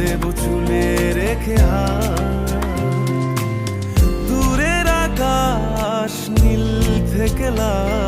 দেব চুলে রেখে। দূরের আকাশ নীল থেকে লাল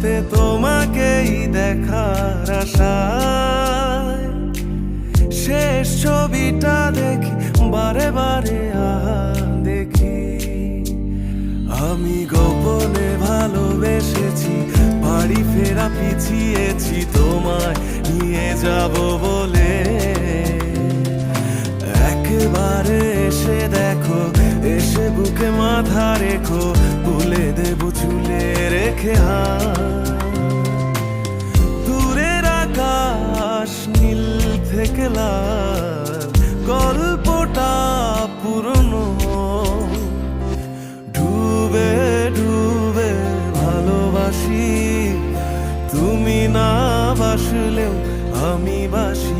হতে তোমাকেই দেখার আশায়। শেষ ছবিটা দেখি, বারে বারে দেখি। আমি গোপনে ভালোবেসেছি, বাড়ি ফেরা পিছিয়েছি, তোমায় নিয়ে যাব বলে। একবারে এসে দেখো, এসে বুকে মাথা রেখো তুলে দেব রেখে দূরের আকাশ নীল থেকে গল্পটা পুরনো। ডুবে ডুবে ভালোবাসি, তুমি না বাসলেও আমি বাসি।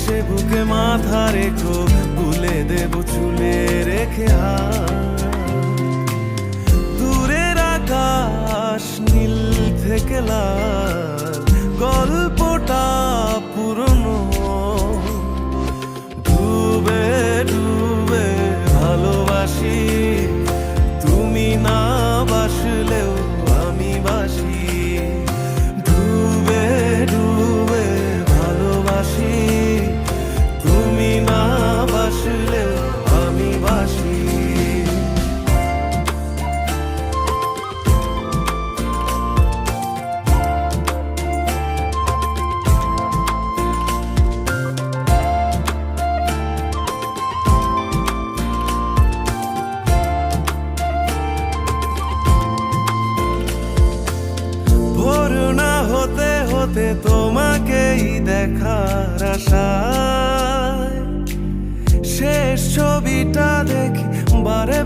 এসে বুকে মাথা রেখো তুলে দেব চুলে রেখে দূরের আকাশ নীল থেকে লাল।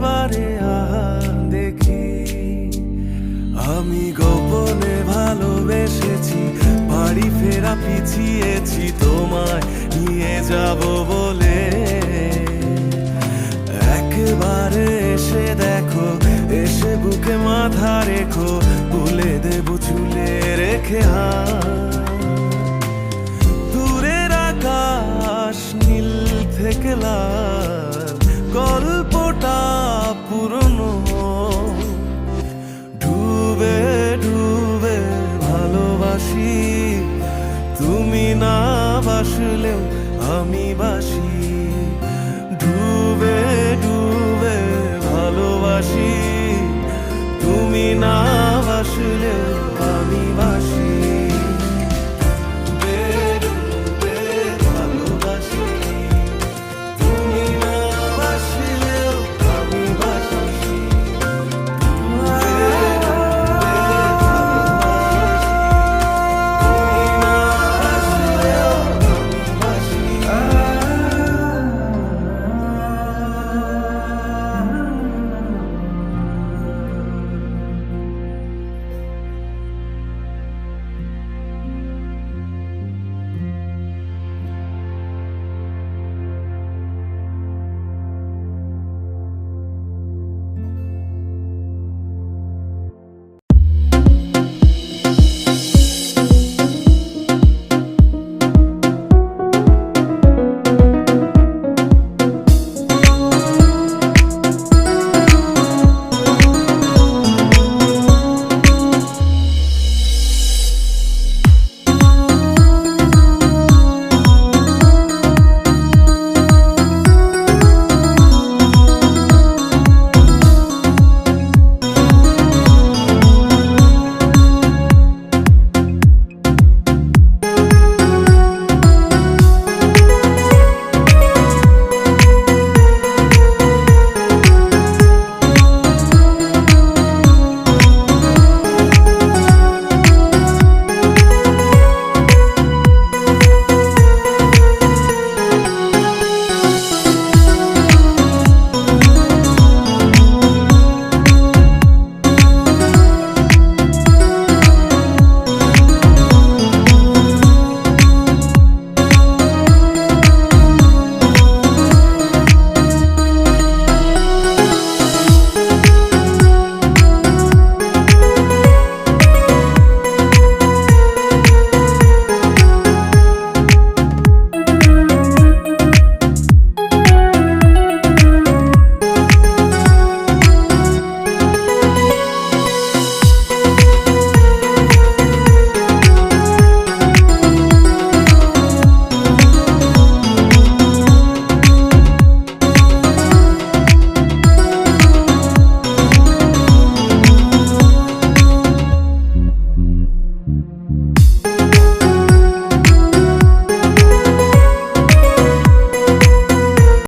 বারে আহা দেখি। আমি গোপনে ভালোবেসেছি, বাড়ি ফেরা পিছিয়েছি, তোমায় নিয়ে যাব বলে। একবারে এসে দেখো, এসে বুকে মাথা রেখো তুলে দেব চুলে রেখে হাত। বাসলেও আমি